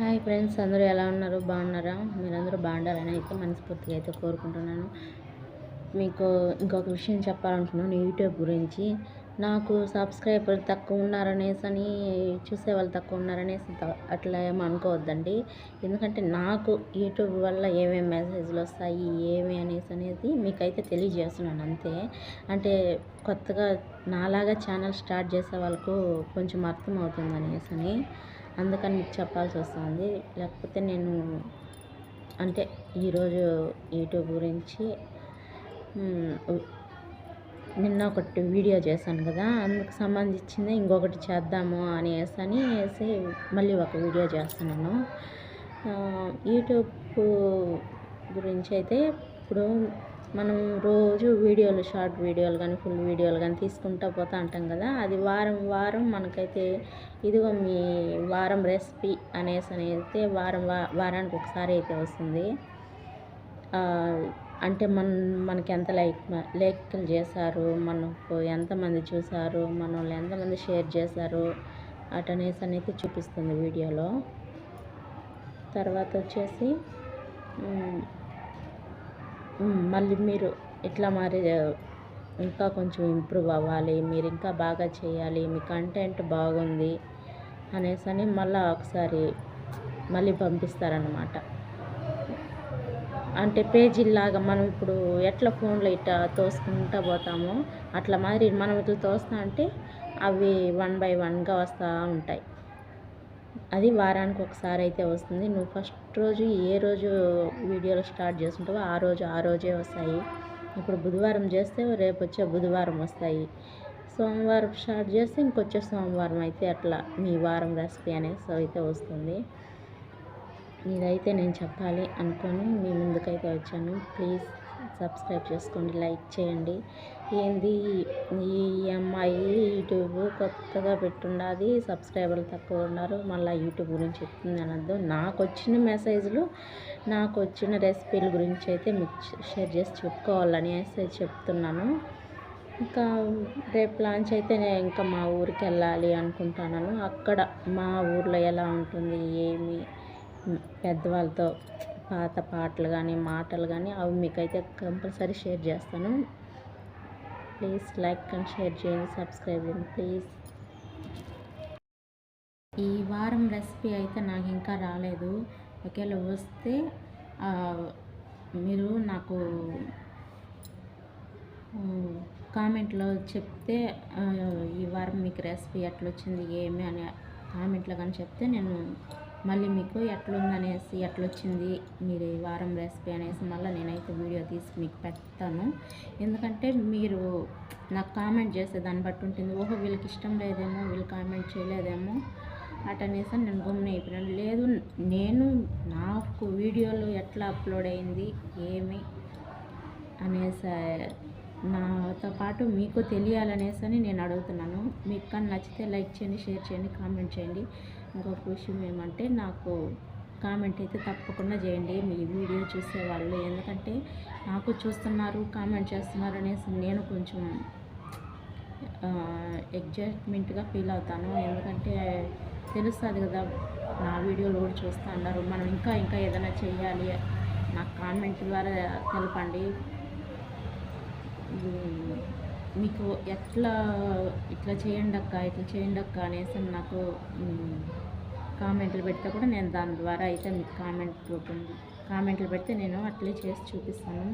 Hi friends అందరూ ఎలా ఉన్నారు? బాగున్నారా? మీరందరూ బాగుండాలని అయితే మనస్ఫూర్తిగా అయితే కోరుకుంటున్నాను. మీకు ఇంకొక విషయం చెప్పాలనుకున్నాను. యూట్యూబ్ గురించి. నాకు సబ్స్క్రైబర్ తక్కువ ఉన్నారనేసి అని చూసే వాళ్ళు తక్కువ ఉన్నారనేసి త- అట్లా ఏమో అనుకోవద్దండి. ఎందుకంటే నాకు యూట్యూబ్ వల్ల ఏమేమి మెసేజ్లు వస్తాయి ఏమి అనేసి అనేది మీకైతే తెలియజేస్తున్నాను అంతే. అంటే కొత్తగా నాలాగా ఛానల్ స్టార్ట్ చేసే వాళ్ళకు కొంచెం అర్థం అవుతుంది అనేసి అని. అందుకని మీకు చెప్పాల్సి వస్తుంది. లేకపోతే నేను అంటే ఈరోజు యూట్యూబ్ గురించి నిన్న ఒకటి వీడియో చేశాను కదా అందుకు సంబంధించింది ఇంకొకటి చేద్దాము అనేసి అని వేసి మళ్ళీ ఒక వీడియో చేస్తున్నాను. యూట్యూబ్ గురించి అయితే ఇప్పుడు మనం రోజు వీడియోలు షార్ట్ వీడియోలు కానీ ఫుల్ వీడియోలు కానీ తీసుకుంటా పోతా ఉంటాం కదా. అది వారం వారం మనకైతే ఇదిగో మీ వారం రెసిపీ అనేసి అని అయితే వారం వారానికి ఒకసారి అయితే వస్తుంది. అంటే మన మనకి ఎంత లైక్ లేఖలు చేశారు మనకు ఎంతమంది చూశారు మన వాళ్ళు ఎంతమంది షేర్ చేశారు అటనేసి అనేది చూపిస్తుంది వీడియోలో. తర్వాత వచ్చేసి మళ్ళీ మీరు ఇట్లా మరి ఇంకా కొంచెం ఇంప్రూవ్ అవ్వాలి మీరు ఇంకా బాగా చేయాలి మీ కంటెంట్ బాగుంది అనేసి అని మళ్ళీ ఒకసారి మళ్ళీ పంపిస్తారనమాట అంటే పేజీలాగా మనం ఇప్పుడు ఎట్లా ఫోన్లో ఇట్లా తోసుకుంటా పోతామో అట్లా మరి మనం ఇట్లా తోస్తా అంటే అవి వన్ బై వన్గా వస్తూ ఉంటాయి. అది వారానికి ఒకసారి అయితే వస్తుంది. నువ్వు ఫస్ట్ రోజు ఏ రోజు వీడియోలు స్టార్ట్ చేస్తుంటావో ఆ రోజు ఆ రోజే వస్తాయి. ఇప్పుడు బుధవారం చేస్తే రేపు వచ్చే బుధవారం వస్తాయి. సోమవారం స్టార్ట్ చేస్తే ఇంకొచ్చే సోమవారం అయితే అట్లా మీ వారం రెసిపీ అనేసి అయితే వస్తుంది. ఇదైతే నేను చెప్పాలి అనుకొని మీ ముందుకైతే వచ్చాను. ప్లీజ్ సబ్స్క్రైబ్ చేసుకోండి లైక్ చేయండి. ఏంది? ఈ అమ్మాయి యూట్యూబ్ కొత్తగా పెట్టున్నది సబ్స్క్రైబర్లు తక్కువ ఉన్నారు. మళ్ళీ యూట్యూబ్ గురించి చెప్తుంది అనద్దు నాకు వచ్చిన మెసేజ్లు నాకు వచ్చిన రెసిపీల గురించి అయితే మీకు షేర్ చేసి చెప్పుకోవాలని అయితే చెప్తున్నాను. ఇంకా రేపు లాంచ్ అయితే నేను ఇంకా మా ఊరికి వెళ్ళాలి అనుకుంటున్నాను. అక్కడ మా ఊర్లో ఎలా ఉంటుంది ఏమి? పెద్దవాళ్ళతో పాత పాటలు కానీ మాటలు కానీ అవి మీకైతే కంపల్సరీ షేర్ చేస్తాను. ప్లీజ్ లైక్ అండ్ షేర్ చేయండి సబ్స్క్రైబ్ చేయండి ప్లీజ్. ఈ వారం రెసిపీ అయితే నాకు ఇంకా రాలేదు. ఒకవేళ వస్తే మీరు నాకు కామెంట్లో చెప్తే ఈ వారం మీకు రెసిపీ ఎట్లా వచ్చింది ఏమి అని కామెంట్లో కానీ చెప్తే నేను మళ్ళీ మీకు ఎట్లుందనేసి ఎట్లొచ్చింది మీరు ఈ వారం రెసిపీ అనేసి మళ్ళీ నేనైతే వీడియో తీసి మీకు పెడతాను. ఎందుకంటే మీరు నాకు కామెంట్ చేసే దాన్ని బట్టి ఉంటుంది. ఓహో వీళ్ళకి ఇష్టం లేదేమో వీళ్ళు కామెంట్ చేయలేదేమో అటనేసి నేను గమ్మున అయిపోయినాను లేదు నేను నాకు వీడియోలు ఎట్లా అప్లోడ్ అయింది ఏమి అనేసి నాతో పాటు మీకు తెలియాలనేసి అని నేను అడుగుతున్నాను. మీకు కానీ నచ్చితే లైక్ చేయండి షేర్ చేయండి కామెంట్ చేయండి. ఇంకొక విషయం ఏమంటే నాకు కామెంట్ అయితే తప్పకుండా చేయండి. మీ వీడియో చూసేవాళ్ళు ఎందుకంటే నాకు చూస్తున్నారు కామెంట్ చేస్తున్నారు అనేసి నేను కొంచెం ఎగ్జైట్మెంట్గా ఫీల్ అవుతాను. ఎందుకంటే తెలుస్తుంది కదా నా వీడియోలు కూడా చూస్తూ ఉన్నారు మనం ఇంకా ఇంకా ఏదైనా చేయాలి నాకు కామెంట్ ద్వారా తెలపండి. మీకు ఎట్లా ఇట్లా చేయండి అక్క ఇట్లా చేయండి అక్క అనేసి నాకు కామెంట్లు పెడితే కూడా నేను దాని ద్వారా అయితే మీకు కామెంట్ కామెంట్లు పెడితే నేను అట్లే చేసి చూపిస్తాను.